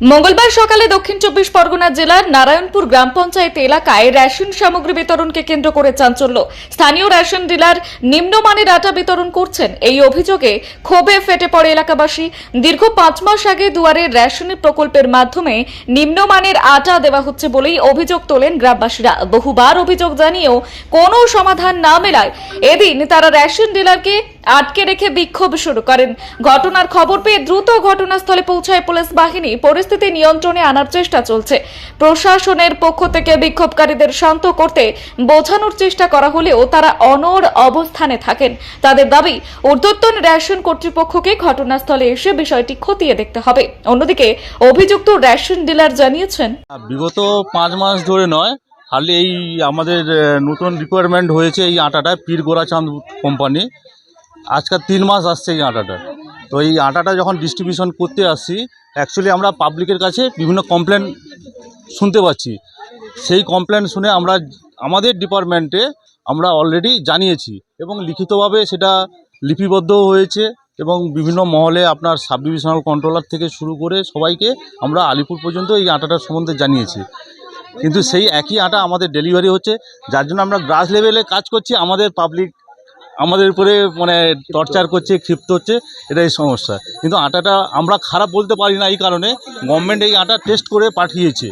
মঙ্গলবার সকালে দক্ষিণ চব্বিশ পরগনা জেলার নারায়ণপুর গ্রাম পঞ্চায়েত এলাকায় রেশন সামগ্রী বিতরণকে কেন্দ্র করে চাঞ্চল্য। স্থানীয় রেশন ডিলার নিম্নমানের আটা বিতরণ করছেন। এই অভিযোগে ক্ষোভে ফেটে পড়ে এলাকাবাসী। দীর্ঘ পাঁচ মাস আগে দুয়ারে রেশন প্রকল্পের মাধ্যমে নিম্নমানের আটা দেওয়া হচ্ছে বলেই অভিযোগ তোলেন গ্রামবাসীরা। বহুবার অভিযোগ জানিয়েও কোনো সমাধান না মেলায়। এদিন তারা রেশন ডিলারকে আটকে রেখে বিক্ষোভ শুরু করেন। ঘটনার খবর পেয়ে দ্রুত ঘটনাস্থলে পৌঁছায় পুলিশ বাহিনী। পরিস্থিতি নিয়ন্ত্রণে আনার চেষ্টা চলছে। প্রশাসনের পক্ষ থেকে বিক্ষোভকারীদের শান্ত করতে বোঝানোর চেষ্টা করা হলেও তারা অনড় অবস্থানে থাকেন। তাদের দাবি, ঊর্ধ্বতন রেশন কর্তৃপক্ষকে ঘটনাস্থলে এসে বিষয়টি খতিয়ে দেখতে হবে। অন্যদিকে, অভিযুক্ত রেশন ডিলার জানিয়েছেন, বিগত পাঁচ মাস ধরে নয় হার্লি এই আমাদের নতুন রিকোয়ারমেন্ট হয়েছে এই আটাটা পীর গোরাচাঁদ কোম্পানি আজকাল তিন মাস আসছে এই আটাটা। তো এই আটাটা যখন ডিস্ট্রিবিউশন করতে আসছি অ্যাকচুয়ালি আমরা পাবলিকের কাছে বিভিন্ন কমপ্লেন শুনতে পাচ্ছি। সেই কমপ্লেন শুনে আমরা, আমাদের ডিপার্টমেন্টে আমরা অলরেডি জানিয়েছি এবং লিখিতভাবে সেটা লিপিবদ্ধও হয়েছে এবং বিভিন্ন মহলে আপনার সাব ডিভিশনাল কন্ট্রোলার থেকে শুরু করে সবাইকে আমরা আলিপুর পর্যন্ত এই আটাটার সম্বন্ধে জানিয়েছি। কিন্তু সেই একই আটা আমাদের ডেলিভারি হচ্ছে, যার জন্য আমরা গ্রাস লেভেলে কাজ করছি, আমাদের পাবলিক আমাদের উপরে মানে টর্চার করছে, ক্ষিপ্ত হচ্ছে, এটাই সমস্যা। কিন্তু আটাটা আমরা খারাপ বলতে পারি না এই কারণে গভর্নমেন্ট এই আটা টেস্ট করে পাঠিয়েছে।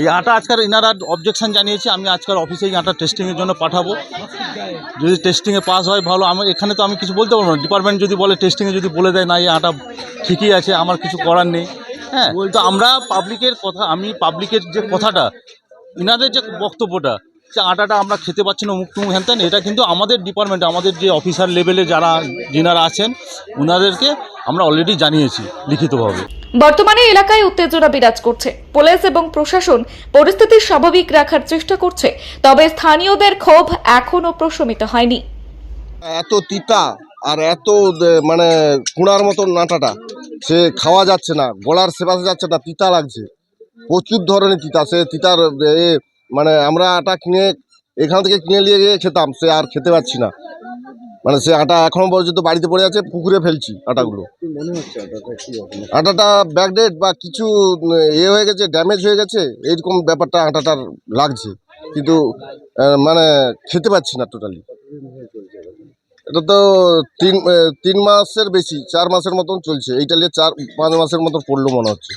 এই আটা আজকাল ইনারা অবজেকশান জানিয়েছে, আমি আজকাল অফিসে এই আটা টেস্টিংয়ের জন্য পাঠাবো। যদি টেস্টিংয়ে পাস হয়, ভালো, আমি এখানে তো আমি কিছু বলতে পারব না। ডিপার্টমেন্ট যদি বলে টেস্টিংয়ে যদি বলে দেয়, না, এই আটা ঠিকই আছে, আমার কিছু করার নেই। হ্যাঁ তো আমরা পাবলিকের কথা, আমি পাবলিকের যে কথাটা, ইনাদের যে বক্তব্যটা যে আটাটা আমরা খেতে পাচ্ছি না মুখ টুমুক হ্যান এটা কিন্তু আমাদের ডিপার্টমেন্টে আমাদের যে অফিসার লেভেলে যারা যিনারা আছেন ওনাদেরকে আমরা অলরেডি জানিয়েছি লিখিতভাবে। বর্তমানে এলাকায় উত্তেজনা বিরাজ করছে। পুলিশ এবং প্রশাসন পরিস্থিতি স্বাভাবিক রাখার চেষ্টা করছে তবে স্থানীয়দের ক্ষোভ এখনও প্রশমিত হয়নি। এত তিতা আর এত মানে কুড়ার মতন নাটাটা সে খাওয়া যাচ্ছে না গলার সেবাসে যাচ্ছে না তিতা লাগছে। প্রচুর ধরনের তিতা সে তিতার মানে আমরা আটা কিনে এখান থেকে কিনে নিয়ে গিয়ে খেতাম সে আর খেতে পাচ্ছি না। মানে সে আটা এখনও পর্যন্ত বাড়িতে পড়ে আছে পুকুরে ফেলছি আটাগুলো। আটাটা ব্যাকডেট বা কিছু এ হয়ে গেছে ড্যামেজ হয়ে গেছে এইরকম ব্যাপারটা আটাটার লাগছে। কিন্তু মানে খেতে পাচ্ছি না টোটালি এটা তো তিন তিন মাসের বেশি চার মাসের মতন চলছে। এইটা নিয়ে চার পাঁচ মাসের মতন পড়ল মনে হচ্ছে।